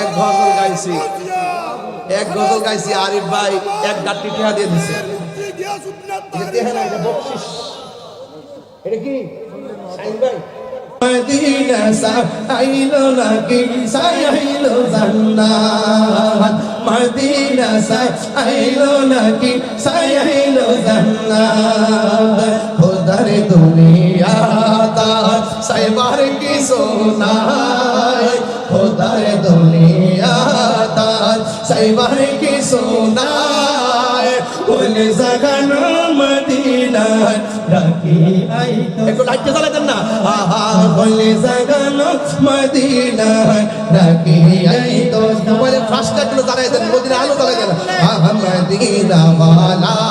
এক গজল গাইছি। এক গজল গাইছি, আরিফ ভাই এক গাঁটটি টেহা দিয়ে দিছে। এটা কি? শাহিন ভাই? মদিনা সাইলো নাকি? সাইলো জান্নাত। মদিনা সাইলো নাকি? সাইলো জান্নাত। সোনায় খোদার দুনিয়া তা সাইবার কি সোনায় কোন জাগানো মদিনা রাখি আই একটু লাইটটা জ্বালাতেন না? আহা বলে জাগানো মদিনা রাখি আই তো। মোবাইলে ফ্লাশটা একটু জ্বালাই দেন মদিনা আলো জ্বালাই দেন আহা মদিনা ওয়ালার দেশ